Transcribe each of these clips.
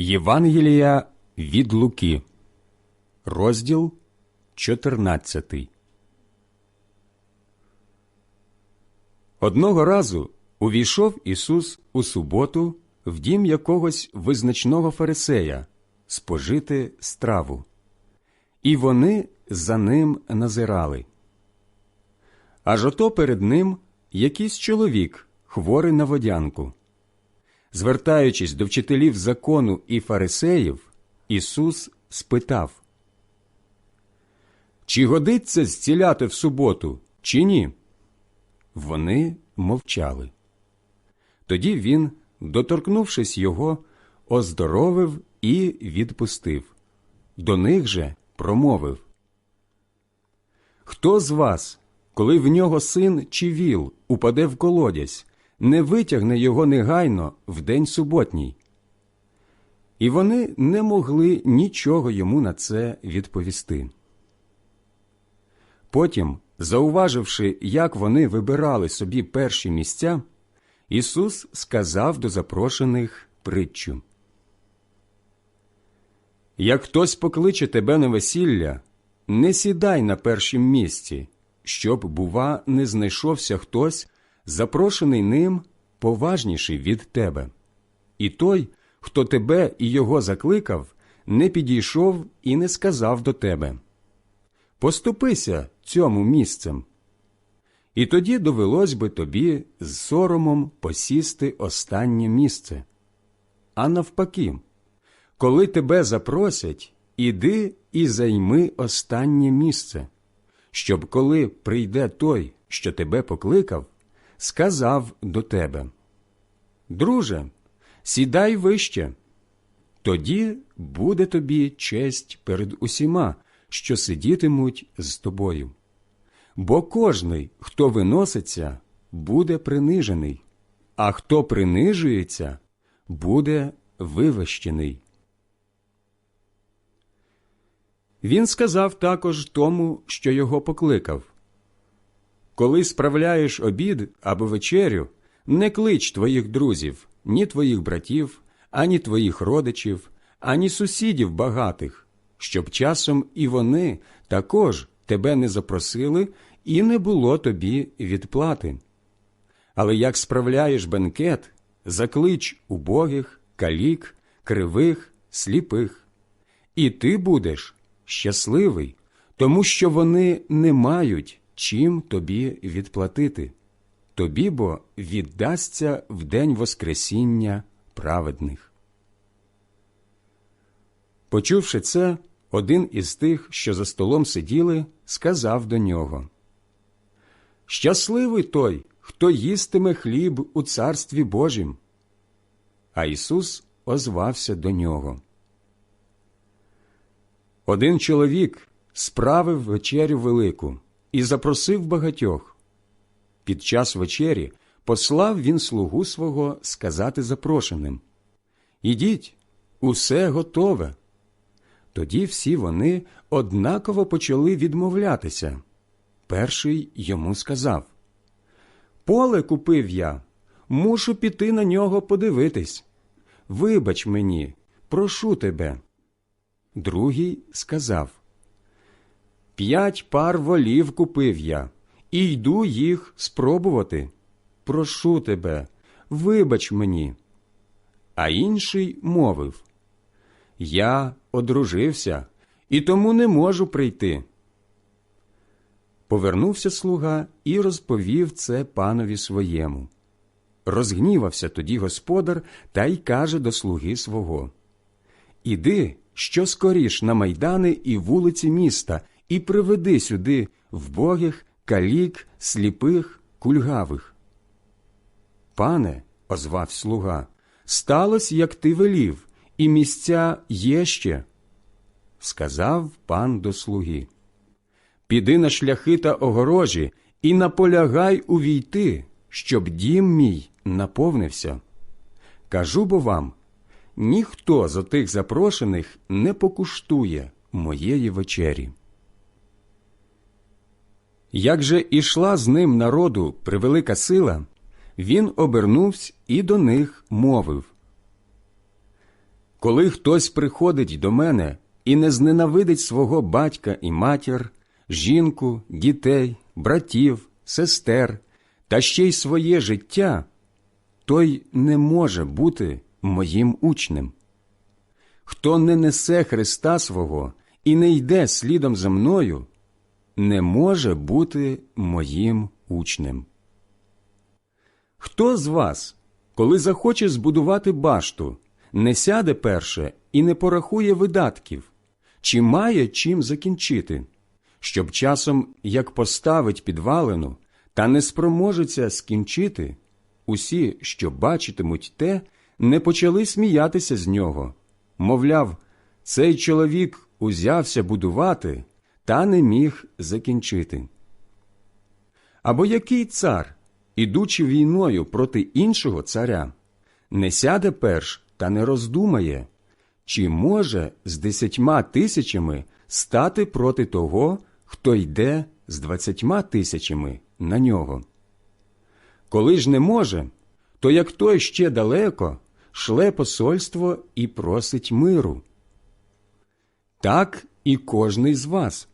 Євангелія від Луки, розділ 14. Одного разу увійшов Ісус у суботу в дім якогось визначного фарисея спожити страву, і вони за ним назирали. Аж ото перед ним якийсь чоловік, хворий на водянку. Звертаючись до вчителів закону і фарисеїв, Ісус спитав, Чи годиться зціляти в суботу, чи ні? Вони мовчали. Тоді він, доторкнувшись його, оздоровив і відпустив. До них же промовив Хто з вас, коли в нього син чи віл упаде в колодязь, не витягне його негайно в день суботній. І вони не могли нічого йому на це відповісти. Потім, зауваживши, як вони вибирали собі перші місця, Ісус сказав до запрошених притчу. Як хтось покличе тебе на весілля, не сідай на першім місці, щоб, бува, не знайшовся хтось, запрошений ним поважніший від тебе. І той, хто тебе і його закликав, не підійшов і не сказав до тебе Поступися цьому місцем. І тоді довелось би тобі з соромом посісти останнє місце. А навпаки, коли тебе запросять, іди і займи останнє місце, щоб коли прийде той, що тебе покликав, сказав до тебе Друже, сідай вище, тоді буде тобі честь перед усіма, що сидітимуть з тобою. Бо кожний, хто виноситься, буде принижений, а хто принижується, буде вивищений. Він сказав також тому, що його покликав Коли справляєш обід або вечерю, не клич твоїх друзів, ні твоїх братів, ані твоїх родичів, ані сусідів багатих, щоб часом і вони також тебе не запросили і не було тобі відплати. Але як справляєш бенкет, заклич убогих, калік, кривих, сліпих, і ти будеш щасливий, тому що вони не мають чим тобі відплатити. Тобі бо віддасться в день Воскресіння праведних. Почувши це, один із тих, що за столом сиділи, сказав до нього Щасливий той, хто їстиме хліб у царстві Божім. А Ісус озвався до нього. Один чоловік справив вечерю велику і запросив багатьох. Під час вечері послав він слугу свого сказати запрошеним Ідіть, усе готове. Тоді всі вони однаково почали відмовлятися. Перший йому сказав Поле купив я, мушу піти на нього подивитись. Вибач мені, прошу тебе. Другий сказав П'ять пар волів купив я, і йду їх спробувати. Прошу тебе, вибач мені. А інший мовив Я одружився і тому не можу прийти. Повернувся слуга і розповів це панові своєму. Розгнівався тоді господар та й каже до слуги свого Іди, що скоріш на майдани і вулиці міста, і приведи сюди вбогих, калік, сліпих, кульгавих. Пане, озвав слуга, сталося, як ти велів, і місця є ще. Сказав пан до слуги Піди на шляхи та огорожі і наполягай увійти, щоб дім мій наповнився. Кажу бо вам ніхто з отих запрошених не покуштує моєї вечері. Як же ішла з ним народу превелика сила, він обернувся і до них мовив Коли хтось приходить до мене і не зненавидить свого батька і матір, жінку, дітей, братів, сестер та ще й своє життя, той не може бути моїм учнем. Хто не несе Христа свого і не йде слідом за мною, не може бути моїм учнем. Хто з вас, коли захоче збудувати башту, не сяде перше і не порахує видатків, чи має чим закінчити, щоб часом, як поставить підвалину, та не спроможеться скінчити, усі, що бачитимуть те, не почали сміятися з нього, мовляв, цей чоловік узявся будувати та не міг закінчити. Або який цар, ідучи війною проти іншого царя, не сяде перш та не роздумає, чи може з десятьма тисячами стати проти того, хто йде з двадцятьма тисячами на нього. Коли ж не може, то як той ще далеко шле посольство і просить миру. Так і кожний з вас,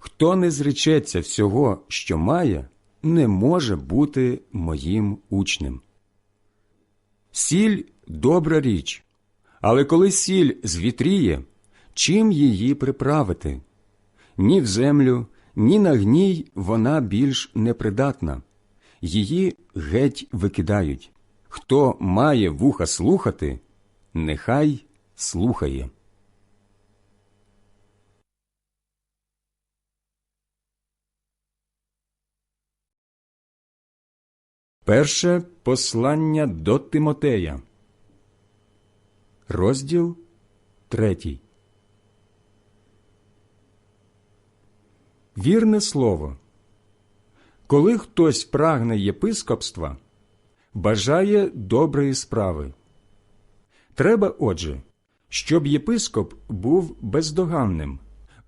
хто не зречеться всього, що має, не може бути моїм учнем. Сіль добра річ, але коли сіль звітріє, чим її приправити? Ні в землю, ні на гній вона більш непридатна, її геть викидають. Хто має вуха слухати, нехай слухає. Перше послання до Тимотея, розділ третій. Вірне слово. Коли хтось прагне єпископства, бажає доброї справи. Треба, отже, щоб єпископ був бездоганним,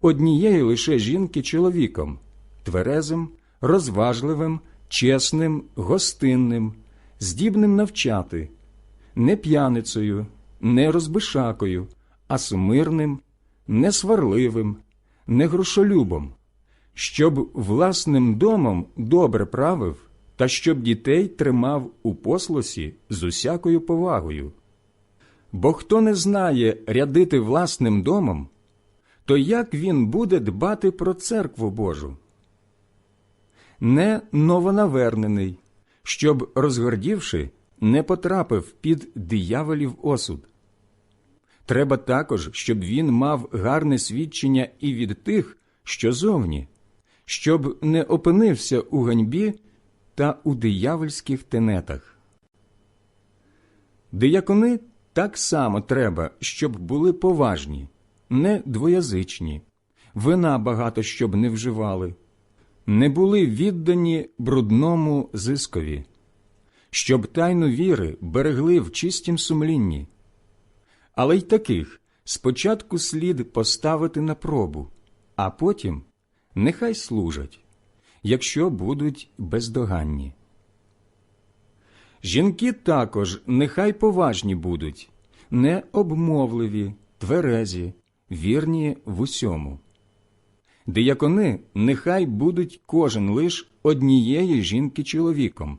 однієї лише жінки чоловіком, тверезим, розважливим, чесним, гостинним, здібним навчати, не п'яницею, не розбишакою, а сумирним, не сварливим, не грошолюбом, щоб власним домом добре правив та щоб дітей тримав у послусі з усякою повагою. Бо хто не знає рядити власним домом, то як він буде дбати про церкву Божу? Не новонавернений, щоб, розгордівши, не потрапив під дияволів осуд. Треба також, щоб він мав гарне свідчення і від тих, що зовні, щоб не опинився у ганьбі та у диявольських тенетах. Диякони так само треба, щоб були поважні, не двоязичні, вина багато щоб не вживали, не були віддані брудному зискові, щоб тайну віри берегли в чистім сумлінні. Але й таких спочатку слід поставити на пробу, а потім нехай служать якщо будуть бездоганні. Жінки також нехай поважні будуть, не обмовливі, тверезі, вірні в усьому. Диякони нехай будуть кожен лиш однієї жінки чоловіком,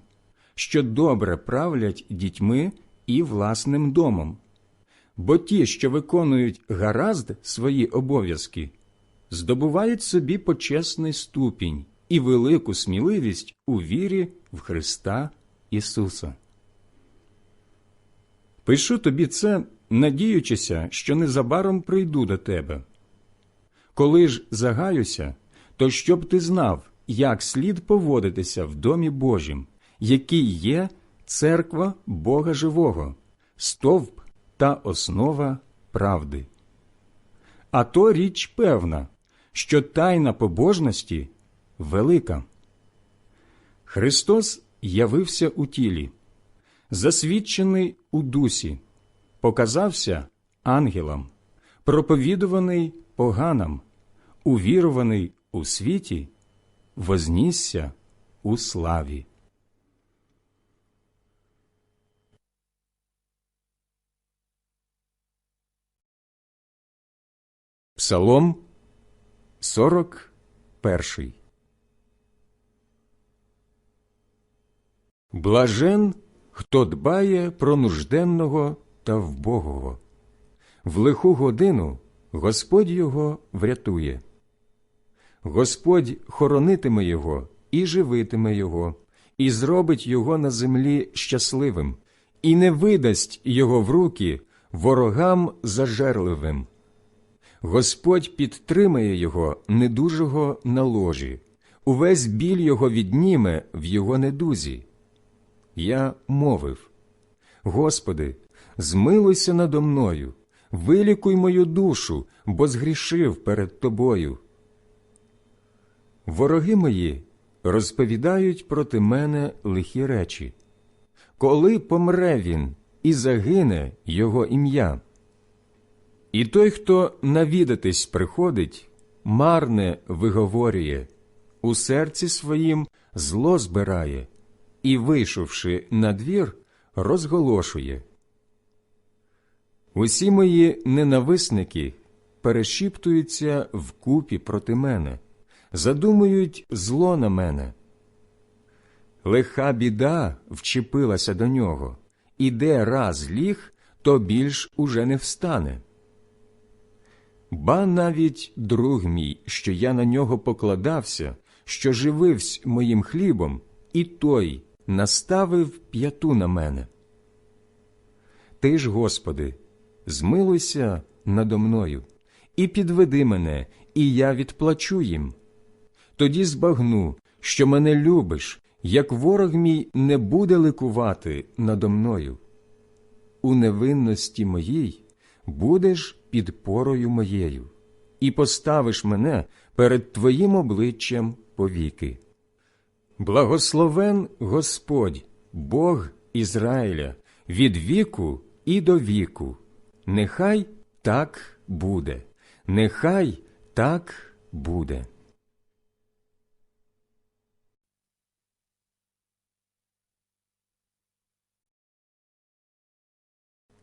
що добре правлять дітьми і власним домом. Бо ті, що виконують гаразд свої обов'язки, здобувають собі почесний ступінь і велику сміливість у вірі в Христа Ісуса. Пишу тобі це, надіючися, що незабаром прийду до тебе. Коли ж загаюся, то щоб ти знав, як слід поводитися в домі Божім, який є церква Бога Живого, стовп та основа правди. А то річ певна, що тайна побожності велика. Христос явився у тілі, засвідчений у дусі, показався ангелам, проповідуваний поганам, увірований у світі, вознісся у славі. Псалом 41 Блажен, хто дбає про нужденного та вбогого. В лиху годину Господь його врятує. Господь хоронитиме його і живитиме його, і зробить його на землі щасливим, і не видасть його в руки ворогам зажерливим. Господь підтримає його недужого на ложі, увесь біль його відніме в його недузі. Я мовив Господи, змилуйся надо мною, вилікуй мою душу, бо згрішив перед Тобою. Вороги мої розповідають проти мене лихі речі. Коли помре він і загине його ім'я. І той, хто навідатись приходить, марне виговорює, у серці своїм зло збирає і, вийшовши на двір, розголошує. Усі мої ненависники перешіптуються вкупі проти мене, задумують зло на мене. Лиха біда вчепилася до нього, і де раз ліг, то більш уже не встане. Ба навіть друг мій, що я на нього покладався, що жививсь моїм хлібом, і той наставив п'яту на мене. Ти ж, Господи, змилуйся надо мною, і підведи мене, і я відплачу їм. Тоді збагну, що мене любиш, як ворог мій не буде ликувати надо мною. У невинності моїй будеш підпорою моєю, і поставиш мене перед Твоїм обличчям повіки. Благословен Господь, Бог Ізраїля, від віку і до віку. Нехай так буде, нехай так буде.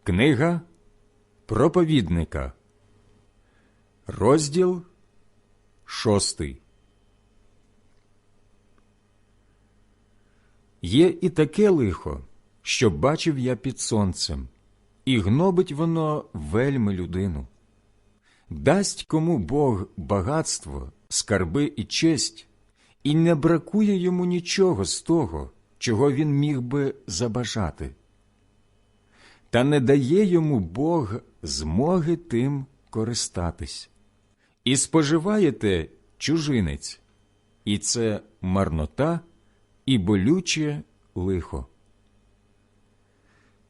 Книга проповідника, розділ шостий. Є і таке лихо, що бачив я під сонцем, і гнобить воно вельми людину. Дасть кому Бог багатство, скарби і честь, і не бракує йому нічого з того, чого він міг би забажати. Та не дає йому Бог змоги тим користатись. І споживаєте чужинець, і це марнота і болюче лихо.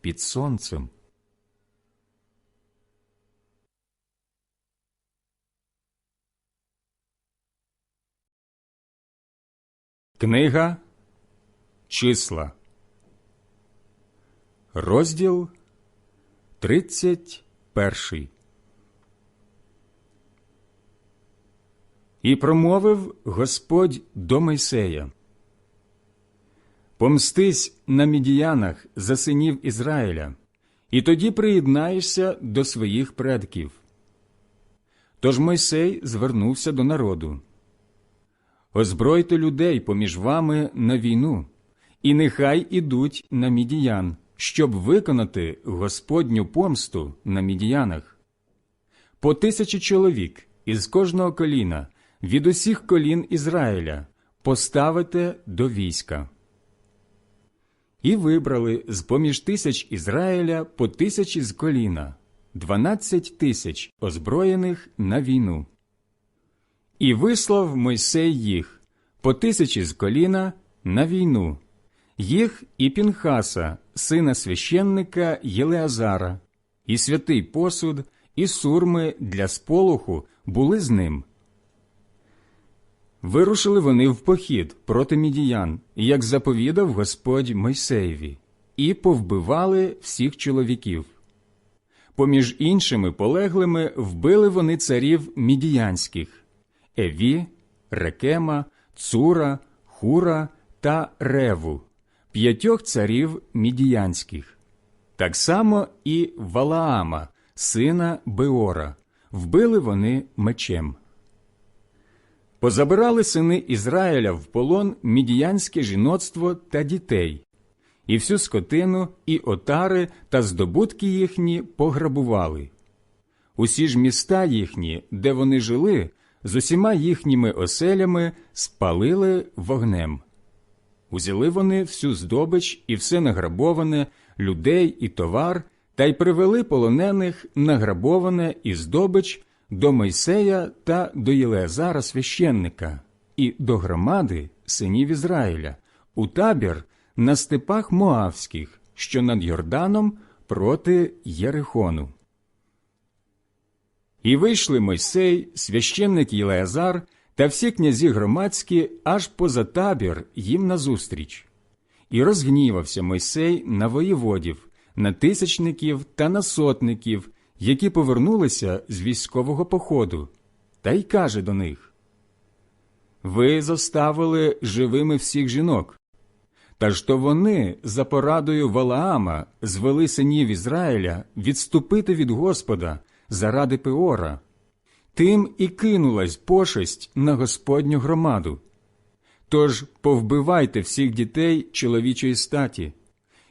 під сонцем? Книга Числа. Розділ 31 І промовив Господь до Мойсея Помстись на мідіянах за синів Ізраїля, і тоді приєднаєшся до своїх предків. Тож Мойсей звернувся до народу. Озбройте людей поміж вами на війну, і нехай ідуть на мідіян, щоб виконати Господню помсту на мідіянах. По тисячі чоловік із кожного коліна, від усіх колін Ізраїля, поставите до війська. І вибрали з поміж тисяч Ізраїля по тисячі з коліна, дванадцять тисяч озброєних на війну. І вислав Мойсей їх по тисячі з коліна на війну, їх і Пінхаса, сина священника Єлеазара, і святий посуд, і сурми для сполоху були з ним. Вирушили вони в похід проти мідіян, як заповідав Господь Мойсеєві, і повбивали всіх чоловіків. Поміж іншими полеглими вбили вони царів мідіянських Еві, Рекема, Цура, Хура та Реву, п'ятьох царів мідіянських. Так само і Валаама, сина Беора, вбили вони мечем. Позабирали сини Ізраїля в полон мідіянське жіноцтво та дітей, і всю скотину, і отари та здобутки їхні пограбували. Усі ж міста їхні, де вони жили, з усіма їхніми оселями спалили вогнем. Узяли вони всю здобич і все награбоване, людей і товар, та й привели полонених награбоване і здобич до Мойсея та до Єлеазара священника і до громади синів Ізраїля у табір на степах Моавських, що над Йорданом проти Єрихону. І вийшли Мойсей, священник Єлеазар та всі князі громадські аж поза табір їм назустріч. І розгнівався Мойсей на воєводів, на тисячників та на сотників, які повернулися з військового походу, та й каже до них Ви зоставили живими всіх жінок. Та ж то вони за порадою Валаама звели синів Ізраїля відступити від Господа заради Пеора. Тим і кинулась пошесть на Господню громаду. Тож повбивайте всіх дітей чоловічої статі,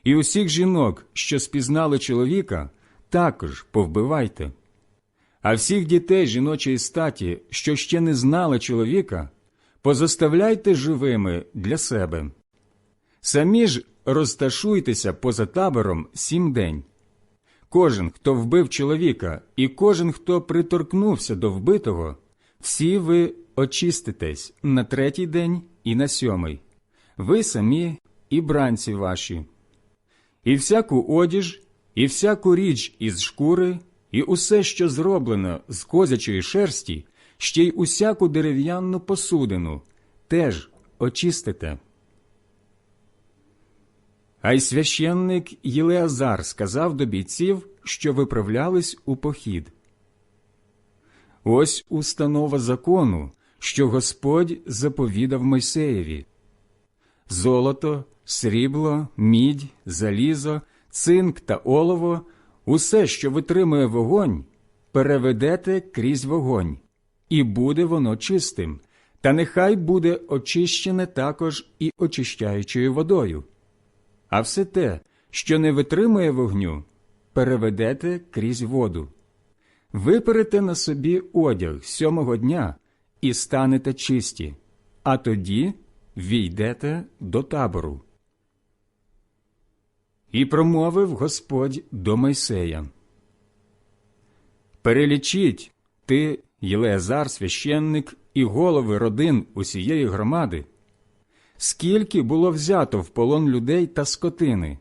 і усіх жінок, що спізнали чоловіка, також повбивайте. А всіх дітей жіночої статі, що ще не знали чоловіка, позоставляйте живими для себе. Самі ж розташуйтеся поза табором сім день. Кожен, хто вбив чоловіка, і кожен, хто приторкнувся до вбитого, всі ви очиститесь на третій день і на сьомий, ви самі і бранці ваші, і всяку одіж, і всяку річ із шкури, і усе, що зроблено з козячої шерсті, ще й усяку дерев'яну посудину, теж очистите. А й священник Єлеазар сказав до бійців, що виправлялись у похід. Ось установа закону, що Господь заповідав Мойсеєві золото, срібло, мідь, залізо, цинк та олово, усе, що витримує вогонь, переведете крізь вогонь, і буде воно чистим, та нехай буде очищене також і очищаючою водою. А все те, що не витримує вогню, переведете крізь воду. Виперете на собі одяг сьомого дня і станете чисті, а тоді війдете до табору. І промовив Господь до Мойсея. Перелічіть ти, Єлеазар, священник і голови родин усієї громади, скільки було взято в полон людей та скотини,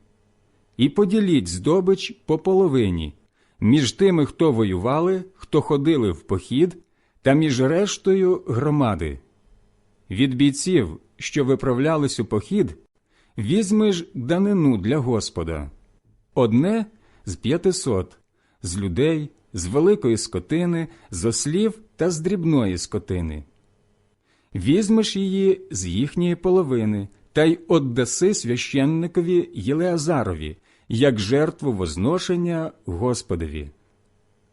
і поділіть здобич по половині між тими, хто воювали, хто ходили в похід, та між рештою громади. Від бійців, що виправлялись у похід, візьмеш данину для Господа одне з п'ятисот, з людей, з великої скотини, з ослів та з дрібної скотини. Візьмеш її з їхньої половини та й отдаси священникові Єлеазарові, як жертву возношення Господові.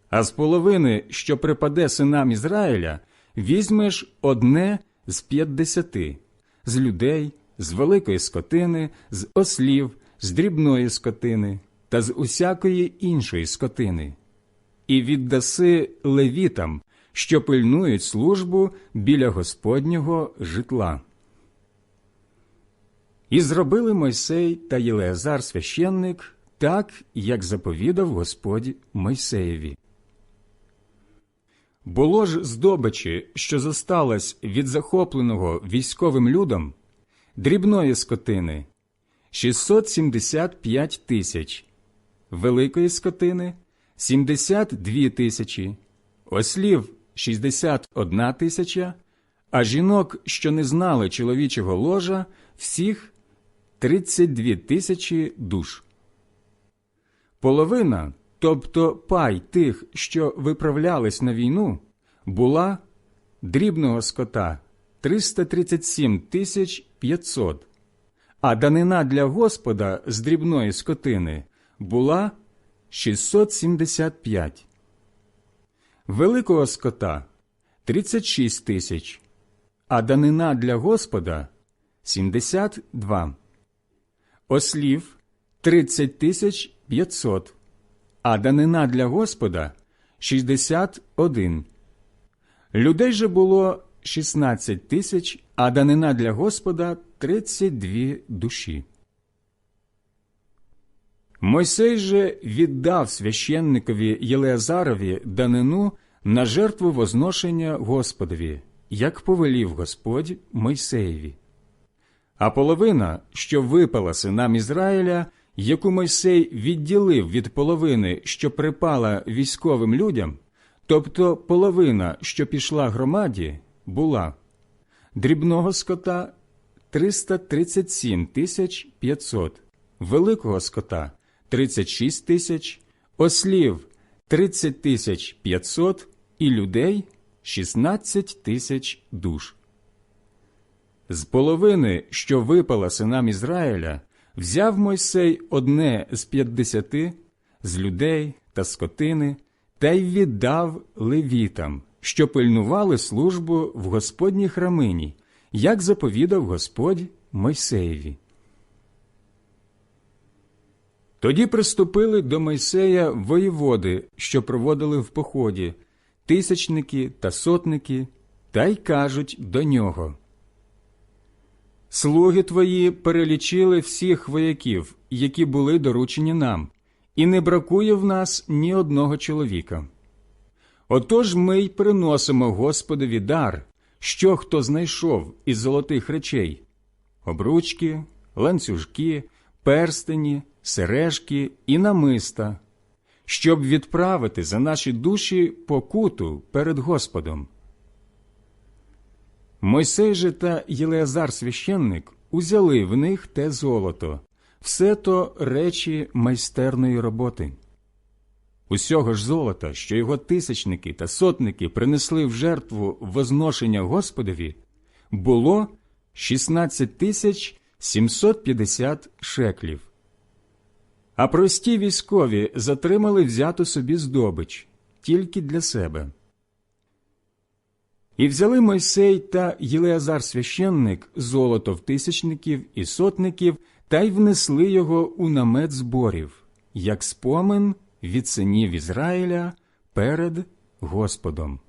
А з половини, що припаде синам Ізраїля, візьмеш одне з п'ятдесяти, з людей, з великої скотини, з ослів, з дрібної скотини та з усякої іншої скотини, і віддаси левітам, що пильнують службу біля Господнього житла. І зробили Мойсей та Єлеазар священник так, як заповідав Господь Мойсеєві. Було ж здобичі, що зосталось від захопленого військовим людом, дрібної скотини. 675 тисяч, великої скотини 72 тисячі, ослів 61 тисяча, а жінок, що не знали чоловічого ложа, всіх 32 тисячі душ. Половина, тобто пай тих, що виправлялись на війну, була дрібного скота 337 тисяч 500, а данина для Господа з дрібної скотини була 675. Великого скота 36 тисяч, а данина для Господа 72. Ослів 30 тисяч 500, а данина для Господа 61. Людей же було 16 тисяч, а данина для Господа 32 душі. Мойсей же віддав священникові Єлеазарові данину на жертву возношення Господові, як повелів Господь Мойсеєві. А половина, що випала синам Ізраїля, яку Мойсей відділив від половини, що припала військовим людям, тобто половина, що пішла громаді, була. Дрібного скота 337 тисяч 500, великого скота 36 тисяч, ослів 30 тисяч 500 і людей 16 тисяч душ. З половини, що випала синам Ізраїля, взяв Мойсей одне з п'ятдесяти, з людей та скотини, та й віддав левітам, що пильнували службу в Господній храмині, як заповідав Господь Мойсеєві. Тоді приступили до Мойсея воєводи, що проводили в поході, тисячники та сотники, та й кажуть до нього. Слуги твої перелічили всіх вояків, які були доручені нам, і не бракує в нас ні одного чоловіка. Отож ми й приносимо Господові дар, що хто знайшов із золотих речей обручки, ланцюжки, перстені, сережки і намиста, щоб відправити за наші душі покуту перед Господом. Мойсей же та Єлеазар священник узяли в них те золото, все то речі майстерної роботи. Усього ж золота, що його тисячники та сотники принесли в жертву возношення Господові, було 16 тисяч 750 шеклів. А прості військові затримали взяту собі здобич тільки для себе. І взяли Мойсей та Єлеазар священник золото в тисячників і сотників та й внесли його у намет зборів, як спомин від синів Ізраїля перед Господом.